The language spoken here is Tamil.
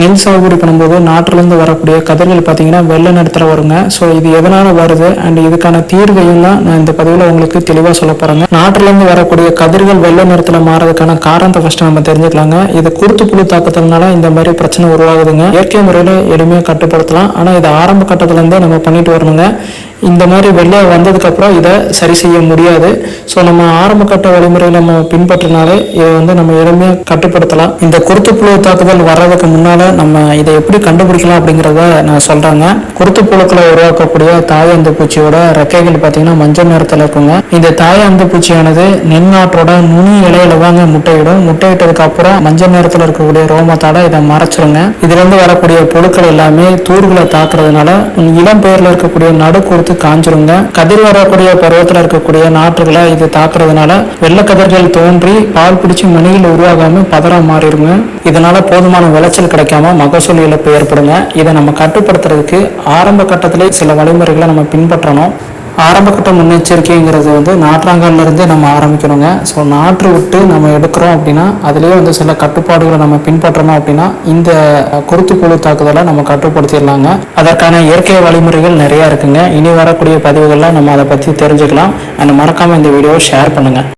நெல் சாகுபடி பண்ணும்போது நாட்டிலேருந்து வரக்கூடிய கதிர்கள் பார்த்தீங்கன்னா வெள்ளை நிறத்தில் வருங்க. ஸோ இது எதனால் வருது? அண்ட் இதுக்கான தீர்வையும் தான் நான் இந்த பதிவில் உங்களுக்கு தெளிவாக சொல்ல போகிறேங்க நாட்டிலேருந்து வரக்கூடிய கதிர்கள் வெள்ளை நிறத்தில் மாறதுக்கான காரணத்தை ஃபஸ்ட்டு நம்ம தெரிஞ்சுக்கலாங்க. இது குருத்து புழு தாக்கத்தினால இந்த மாதிரி பிரச்சனை உருவாகுதுங்க. இயற்கை முறையில் எளிமையாக கட்டுப்படுத்தலாம். ஆனால் இது ஆரம்ப கட்டத்துலேருந்தே நம்ம பண்ணிட்டு வரணுங்க. இந்த மாதிரி வெளியே வந்ததுக்கப்புறம் இதை சரி செய்ய முடியாது. ஸோ நம்ம ஆரம்ப கட்ட வழிமுறையை நம்ம பின்பற்றினாலே இதை வந்து நம்ம எளிமையாக கட்டுப்படுத்தலாம். இந்த குருத்துப்புழு தாக்குதல் வர்றதுக்கு முன்னால் நம்ம இதை எப்படி கண்டுபிடிக்கலாம் அப்படிங்கிறத நான் சொல்கிறேங்க குருத்துப்புழுக்களை உருவாக்கக்கூடிய தாயந்த பூச்சியோட ரெக்கைகள் பார்த்தீங்கன்னா மஞ்சள் நிறத்தில் இருக்குங்க. இந்த தாயந்து பூச்சியானது நென்னாற்றோட நுனி இலையில தாங்க முட்டையிடும். முட்டையிட்டதுக்கு அப்புறம் மஞ்சள் நிறத்தில் இருக்கக்கூடிய ரோமத்தாட இதை மறைச்சிருங்க. இதுலேருந்து வரக்கூடிய புழுக்கள் எல்லாமே தூர்களை தாக்குறதுனால இளம் பெயரில் இருக்கக்கூடிய நடு கொடுத்து காஞ்சிருங்க. கதிர் வரக்கூடிய பருவத்தில் இருக்கக்கூடிய நாற்றுகளை இது தாக்குறதுனால வெள்ளக்கதிர்கள் தோன்றி பால் பிடிச்சி மணியில் உருவாகாம பதறம் மாறிடுங்க. இதனால போதுமான விளைச்சல் கிடைக்காம மகசூல் இழப்பு ஏற்படுங்க. இதை நம்ம கட்டுப்படுத்துறதுக்கு ஆரம்ப கட்டத்திலே சில வழிமுறைகளை நம்ம பின்பற்றணும். ஆரம்பக்கட்ட முன்னெச்சரிக்கைங்கிறது வந்து நாற்றாங்கல்லிருந்தே நம்ம ஆரம்பிக்கணுங்க. ஸோ நாற்று விட்டு நம்ம எடுக்கிறோம் அப்படின்னா அதுலேயே வந்து சில கட்டுப்பாடுகளை நம்ம பின்பற்றணும் அப்படின்னா இந்த குருத்து புழு தாக்குதலை நம்ம கட்டுப்படுத்திடலாங்க. அதற்கான இயற்கை வழிமுறைகள் நிறையா இருக்குங்க. இனி வரக்கூடிய பதிவுகளில் நம்ம அதை பற்றி தெரிஞ்சுக்கலாம். அண்ட் மறக்காமல் இந்த வீடியோவை ஷேர் பண்ணுங்கள்